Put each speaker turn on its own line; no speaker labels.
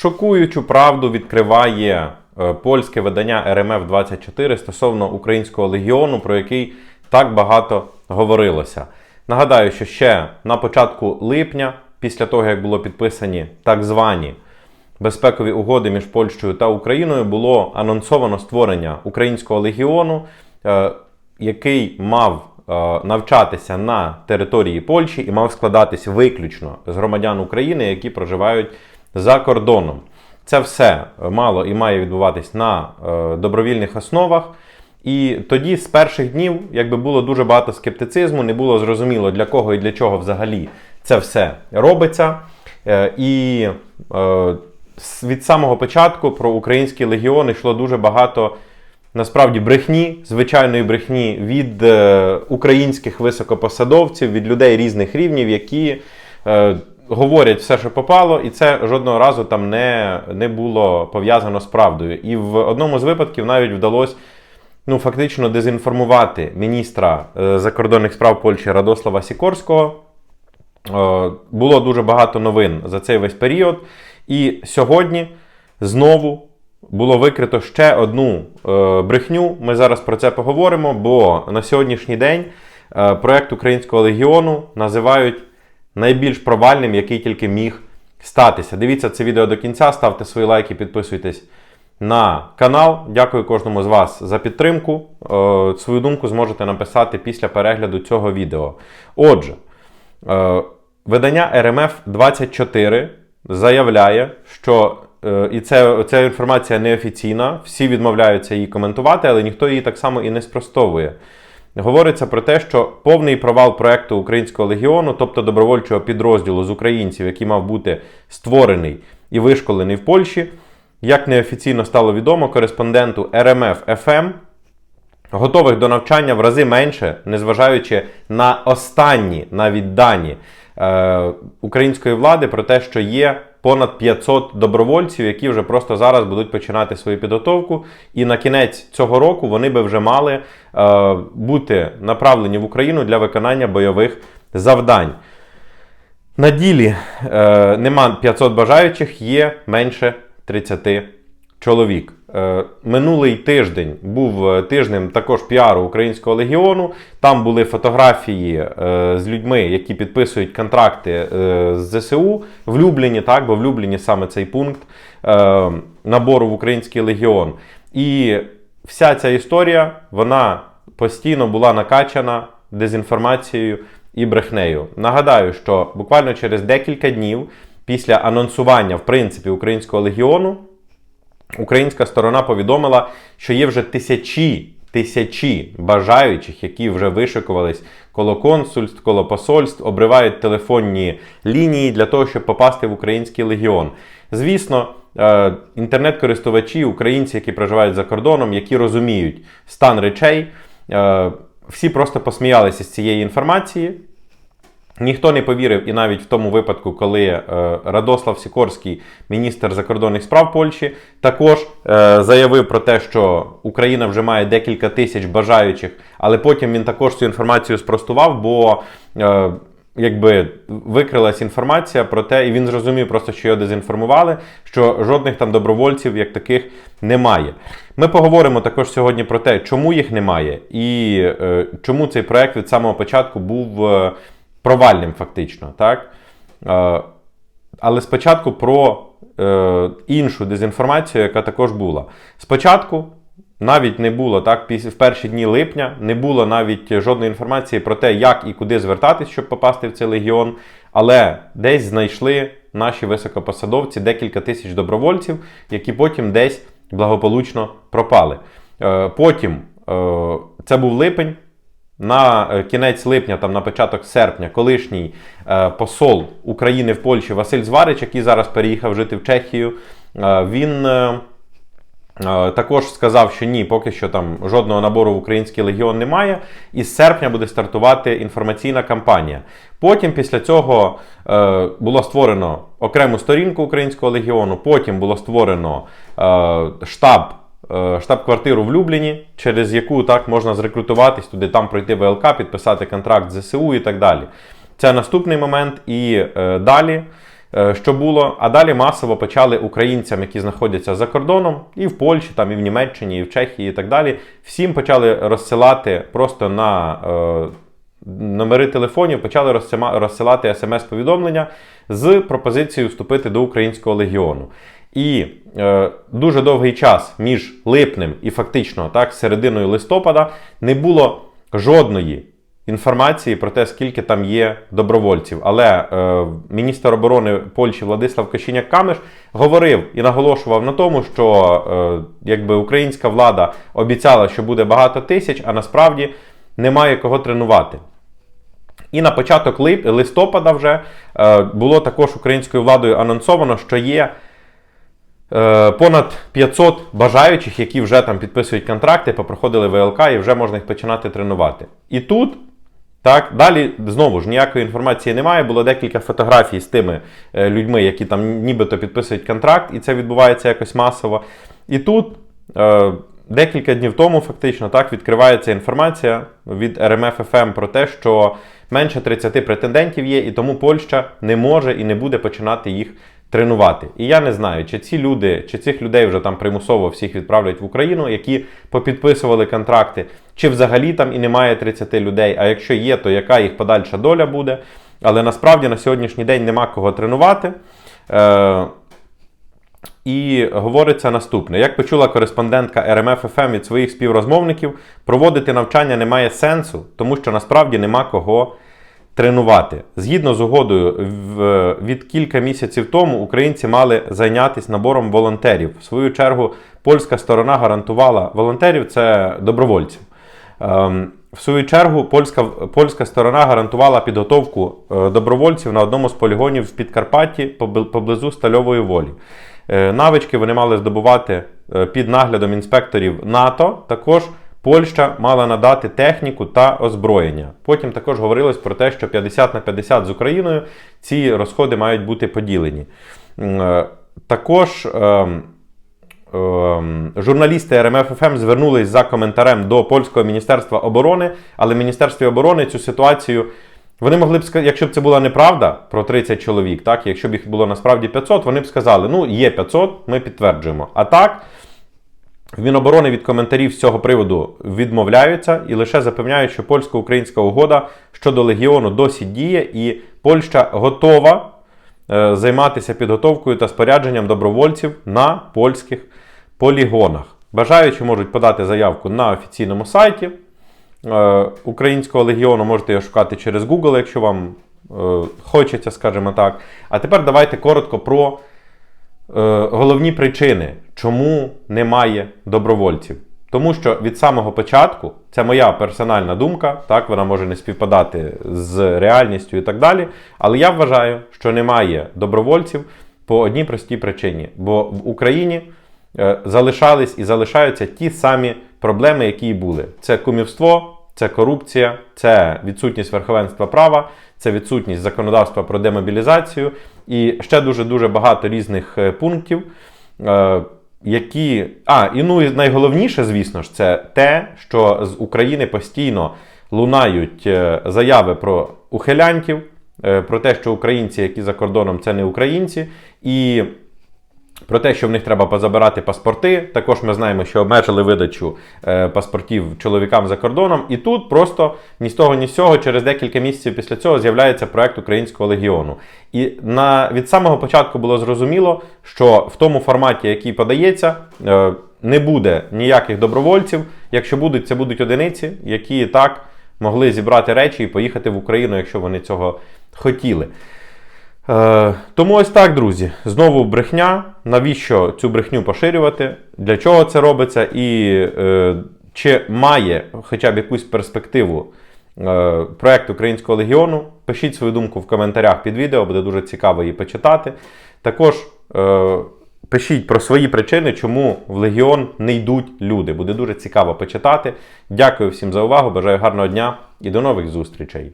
Шокуючу правду відкриває е, польське видання РМФ 24 стосовно українського легіону, про який так багато говорилося. Нагадаю, що ще на початку липня, після того як було підписані так звані безпекові угоди між Польщею та Україною, було анонсовано створення українського легіону, е, який мав е, навчатися на території Польщі і мав складатись виключно з громадян України, які проживають за кордоном. Це все мало і має відбуватись на е, добровільних основах. І тоді з перших днів якби було дуже багато скептицизму, не було зрозуміло для кого і для чого взагалі це все робиться. Е, І е, від самого початку про український легіон йшло дуже багато насправді брехні, звичайної брехні від українських високопосадовців, від людей різних рівнів, які говорять все, що попало, і це жодного разу там не, не було пов'язано з правдою. І в одному з випадків навіть вдалося ну, фактично дезінформувати міністра е, закордонних справ Польщі Радослава Сікорського. Е, Було дуже багато новин за цей весь період. І сьогодні знову було викрито ще одну е, брехню. Ми зараз про це поговоримо, бо на сьогоднішній день е, проект Українського легіону називають найбільш провальним, який тільки міг статися. Дивіться це відео до кінця, ставте свої лайки, підписуйтесь на канал. Дякую кожному з вас за підтримку. Е, Свою думку зможете написати після перегляду цього відео. Отже, е, видання РМФ 24 заявляє, що е, і це, ця інформація неофіційна, всі відмовляються її коментувати, але ніхто її так само і не спростовує. Говориться про те, що повний провал проекту Українського легіону, тобто добровольчого підрозділу з українців, який мав бути створений і вишколений в Польщі, як неофіційно стало відомо, кореспонденту РМФ ФМ готових до навчання в рази менше, незважаючи на останні навіть дані е, української влади про те, що є понад 500 добровольців, які вже просто зараз будуть починати свою підготовку. І на кінець цього року вони би вже мали е, бути направлені в Україну для виконання бойових завдань. На ділі е, нема 500 бажаючих, є менше 30 чоловік. Е, минулий тиждень був е, тижнем також піару Українського легіону. Там були фотографії е, з людьми, які підписують контракти з ЗСУ в Любліні, так, бо в Любліні саме цей пункт набору в Український легіон. І вся ця історія вона постійно була накачана дезінформацією і брехнею. Нагадаю, що буквально через декілька днів після анонсування в принципі українського легіону. Українська сторона повідомила, що є вже тисячі тисячі бажаючих, які вже вишикувались коло консульств, коло посольств, обривають телефонні лінії для того, щоб попасти в український легіон. Звісно, е, інтернет-користувачі, українці, які проживають за кордоном, які розуміють стан речей, е, всі просто посміялися з цієї інформації. Ніхто не повірив, і навіть в тому випадку, коли е, Радослав Сікорський, міністр закордонних справ Польщі, також е, заявив про те, що Україна вже має декілька тисяч бажаючих, але потім він також цю інформацію спростував, бо е, якби викрилась інформація про те, і він зрозумів просто, що його дезінформували, що жодних там добровольців як таких немає. Ми поговоримо також сьогодні про те, чому їх немає, і е, чому цей проект від самого початку був. е, провальним, фактично. так? Е, але спочатку про е, іншу дезінформацію, яка також була. Спочатку навіть не було так, в перші дні липня не було навіть жодної інформації про те, як і куди звертатись, щоб попасти в цей легіон. Але десь знайшли наші високопосадовці декілька тисяч добровольців, які потім десь благополучно пропали. Е, потім е, це був липень. На е, кінець липня, там на початок серпня, колишній е, посол України в Польщі Василь Зварич, який зараз переїхав жити в Чехію, е, він е, е, також сказав, що ні, поки що там жодного набору в український легіон немає. І з серпня буде стартувати інформаційна кампанія. Потім, після цього, е, було створено окрему сторінку українського легіону. Потім було створено е, штаб штаб-квартиру в Любліні, через яку так можна зрекрутуватись туди, там пройти ВЛК, підписати контракт з ЗСУ і так далі. Це наступний момент. І е, далі е, що було. А далі масово почали українцям, які знаходяться за кордоном, і в Польщі, там, і в Німеччині, і в Чехії, і так далі. Всім почали розсилати просто на е, номери телефонів, почали розсилати смс-повідомлення з пропозицією вступити до Українського легіону. І е, дуже довгий час між липнем і фактично так, серединою листопада не було жодної інформації про те, скільки там є добровольців. Але е, міністр оборони Польщі Владислав Кощеняк-Камиш говорив і наголошував на тому, що е, якби українська влада обіцяла, що буде багато тисяч, а насправді немає кого тренувати. І на початок листопада вже е, було також українською владою анонсовано, що є е, понад 500 бажаючих, які вже там підписують контракти, попроходили ВЛК і вже можна їх починати тренувати. І тут. Так, далі знову ж ніякої інформації немає. Було декілька фотографій з тими е, людьми, які там нібито підписують контракт, і це відбувається якось масово. І тут е, декілька днів тому, фактично, так відкривається інформація від РМФ ФМ про те, що менше 30 претендентів є, і тому Польща не може і не буде починати їх тренувати. І я не знаю, чи ці люди, чи цих людей вже там примусово всіх відправлять в Україну, які попідписували контракти, чи взагалі там і немає 30 людей. А якщо є, то яка їх подальша доля буде? Але насправді на сьогоднішній день нема кого тренувати. Е, і говориться наступне: як почула кореспондентка РМФ ФМ від своїх співрозмовників, проводити навчання немає сенсу, тому що насправді нема кого тренувати. Згідно з угодою, від кілька місяців тому українці мали зайнятися набором волонтерів. В свою чергу, польська сторона гарантувала волонтерів це добровольців. Ем, В свою чергу, польська, польська сторона гарантувала підготовку е, добровольців на одному з полігонів в Підкарпатті поблизу Стальової волі. Е, Навички вони мали здобувати е, під наглядом інспекторів НАТО. Також Польща мала надати техніку та озброєння. Потім також говорилось про те, що 50 на 50 з Україною ці розходи мають бути поділені. Е, Також ем, ем, журналісти РМФ ФМ звернулись за коментарем до польського міністерства оборони, але міністерстві оборони цю ситуацію. Вони могли б сказати, якщо б це була неправда про 30 чоловік, так, якщо б їх було насправді 500, вони б сказали, ну є 500, ми підтверджуємо. А так, в Міноборони від коментарів з цього приводу відмовляються і лише запевняють, що польсько-українська угода щодо легіону досі діє, і Польща готова е, займатися підготовкою та спорядженням добровольців на польських полігонах. Бажаючі можуть подати заявку на офіційному сайті Українського легіону. Можете його шукати через Google, якщо вам е, хочеться, скажімо так. А тепер давайте коротко про е, головні причини, чому немає добровольців. Тому що від самого початку, це моя персональна думка, так, вона може не співпадати з реальністю і так далі. Але я вважаю, що немає добровольців по одній простій причині. Бо в Україні е, залишались і залишаються ті самі проблеми, які і були: це кумівство, це корупція, це відсутність верховенства права, це відсутність законодавства про демобілізацію і ще дуже дуже багато різних е, пунктів. е, Які. А, і ну і найголовніше, звісно ж, це те, що з України постійно лунають е, заяви про ухилянтів, про те, що українці, які за кордоном, це не українці, і про те, що в них треба позабирати паспорти. Також ми знаємо, що обмежили видачу е, паспортів чоловікам за кордоном. І тут просто ні з того, ні з цього, через декілька місяців після цього з'являється проект Українського легіону. І на, від самого початку було зрозуміло, що в тому форматі, який подається, е, не буде ніяких добровольців. Якщо будуть, це будуть одиниці, які так могли зібрати речі і поїхати в Україну, якщо вони цього хотіли. Е, тому ось так, друзі. Знову брехня. Навіщо цю брехню поширювати? Для чого це робиться? І е, чи має хоча б якусь перспективу е, проект Українського легіону? Пишіть свою думку в коментарях під відео, буде дуже цікаво її почитати. Також е, пишіть про свої причини, чому в Легіон не йдуть люди. Буде дуже цікаво почитати. Дякую всім за увагу. Бажаю гарного дня і до нових зустрічей.